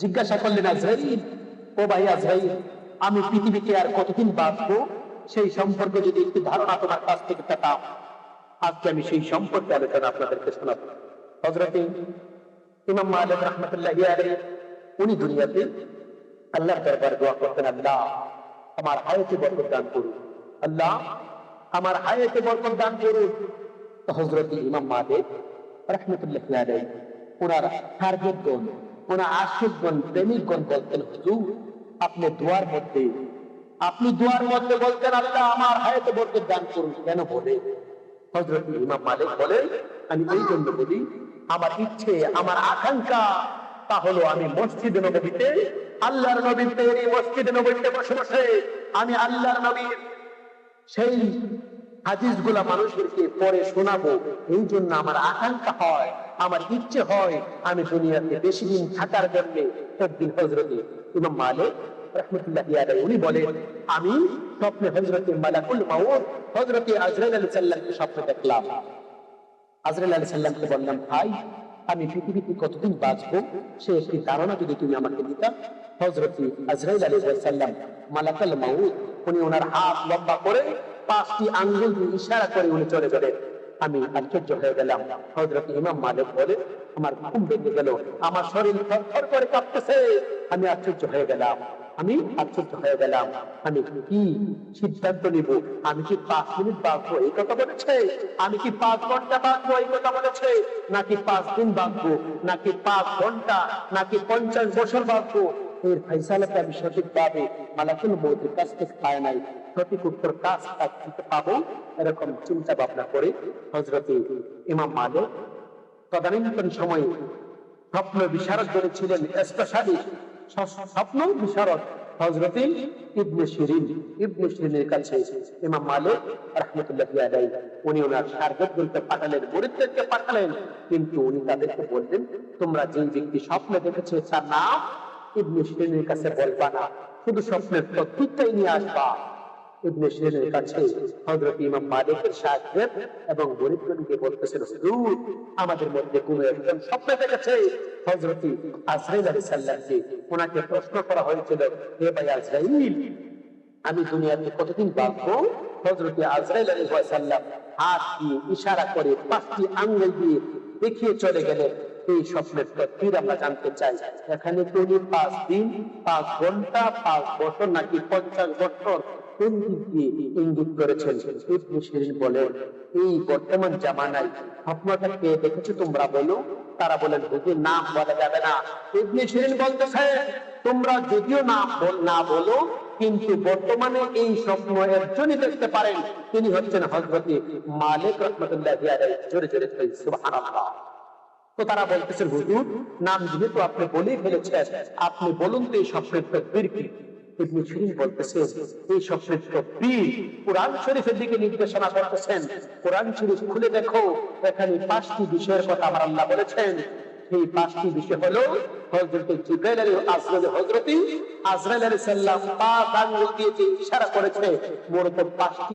জিজ্ঞাসা করলেন ও ভাই আজরাইল, আমি পৃথিবীতে আর কতদিন বাঁচবো? সেই সম্পর্কে যদি একটু ধারণা তোমার কাছ থেকে পেতাম। আজকে আমি সেই সম্পর্কে আলোচনা আপনাদেরকে শোনাবো। হজরতে ইমাম মালিক রহমতুল্লাহ উনি দুনিয়াতে আল্লাহর দরবার দোয়া করতেন, আল্লাহ, আমার হায়াতে বরকত দান করুন। আল্লাহ, আমার হায়াতে বরকত দান করুন। তো হযরত ইমাম মালিক রাহমাতুল্লাহ আলাইহি, ওনার ওনার আশিকগণ প্রেমিকগণ বলতেন, হুজুর, আপনি দোয়ার মধ্যে, আপনি দোয়ার মধ্যে বলতেন, আল্লাহ, আমার হায়াতে বরকত দান করুন। কেন বলে? হযরত ইমাম মালিক বলেন, আমি এই জন্য বলি, আমার ইচ্ছে, আমার আকাঙ্ক্ষা তা হলো আমি মসজিদ নবীতে, আল্লাহর নবীর তৈরি মসজিদ নবীতে বসে বসে আমি আল্লাহর নবীর সেই হাদিসগুলা মানুষদেরকে পরে শোনাবো। এই জন্য আমার আকাঙ্ক্ষা হয়, আমার ইচ্ছে হয় আমি দুনিয়াতে বেশি দিন থাকার জন্য একদিন হজরতে ইমাম মালিক রহমতুল্লাহ উনি বলেন, আমি স্বপ্নে হজরতে মালাকুল হজরতে সালামকে স্বপ্নে দেখলাম। আলাইহিস সালামকে বললাম, ভাই আমি পৃথিবীতে কতদিন বাঁচবো? সে একটি ধারণা যদি তুমি আমাকে দিতা হজরত আজরাইল আলাইহিস সালাম, মালাকাল মাউত, উনি ওনার হাত লম্বা করে পাঁচটি আঙ্গুল ইশারা করে উনি চলে গেলেন। আমি আশ্চর্য হয়ে গেলাম। হজরত ইমাম মালিক বলে, আমার ঘুম ভেঙে গেল, আমার শরীর থরথর করে কাঁপতেছে। আমি আশ্চর্য হয়ে গেলাম। আমি আশ্চর্য হয়ে গেলাম। আমি কি সিদ্ধান্ত নিব? আমি কি পাঁচ মিনিট বাঁচবো? এই কথা বলেছে? আমি কি পাঁচ ঘণ্টা বাঁচবো? এই কথা বলেছে? নাকি পাঁচ দিন বাঁচবো? নাকি পাঁচ ঘণ্টা? নাকি পঞ্চাশ বছর বাঁচবো? এর ফাইসালাতে আমি সঠিকভাবে মালাকুল মৌতের কাছ থেকে পায় নাই। সঠিক উত্তর কাজ কাজ থেকে পাবো এরকম চিন্তা ভাবনা করে হজরতে ইমাম মালিক তদানীন্তন সময়ে স্বপ্ন বিশারদ করেছিলেন স্পেশালি স্বপ্ন বিশারদ ইবনে শিরিন, ইবনে শিরিনের কাছে ইমাম মালিক রহমতুল্লাহ আলাই উনি ওনার পাঠালেন পাঠালেন, কিন্তু উনি তাদেরকে বললেন, তোমরা যে ব্যক্তি স্বপ্ন দেখেছ, তার নাম ইবনে শিরিনের কাছে বলবা না। শুধু স্বপ্নের প্রত্যুত্তরই নিয়ে আসবা। আমি দুনিয়াতে কতদিন বাঁচবো? হযরত আজরাইল আলাইহিস সালাম হাত দিয়ে ইশারা করে পাঁচটি আঙ্গুল দিয়ে দেখিয়ে চলে গেলেন। এই স্বপ্নের তথ্যের আমরা জানতে চাই, এখানে উনি পাঁচ দিন, পাঁচ ঘণ্টা, পাঁচ বছর নাকি পঞ্চাশ বছর কোন দিক দিয়ে ইঙ্গিত করেছেন। ইবনে শিরিন বলেন এই বর্তমান জামানায় স্বপ্নটা কে দেখেছ তোমরা বলো? তারা বলেন, হুজুর, নাম বলা যাবে না। ইবনে শিরিন বলতেছে, তোমরা যদিও নাম না বলো, কিন্তু বর্তমানে এই স্বপ্ন একজনই দেখতে পারেন। তিনি হচ্ছেন হজরতে মালিক রহমতুল্লাহ জোরে জোরে সুবহানাল্লাহ। তো তারা বলতেছেন, হুজুর, নাম যেহেতু আপনি বলেই ফেলেছেন, আপনি বলুন তো এই স্বপ্নের তকবীর কি? এই স্বপ্নের কোরআন শরীফের দিকে নির্দেশনা করতেছেন। কোরআন শরীফ খুলে দেখো, এখানে পাঁচটি বিষয়ের কথা আমার আল্লাহ বলেছেন। পাঁচটি বিষয় হলো হযরত আজরাইল আলাইহিস সালাম দিয়ে যে ইশারা করেছে মূলত পাঁচটি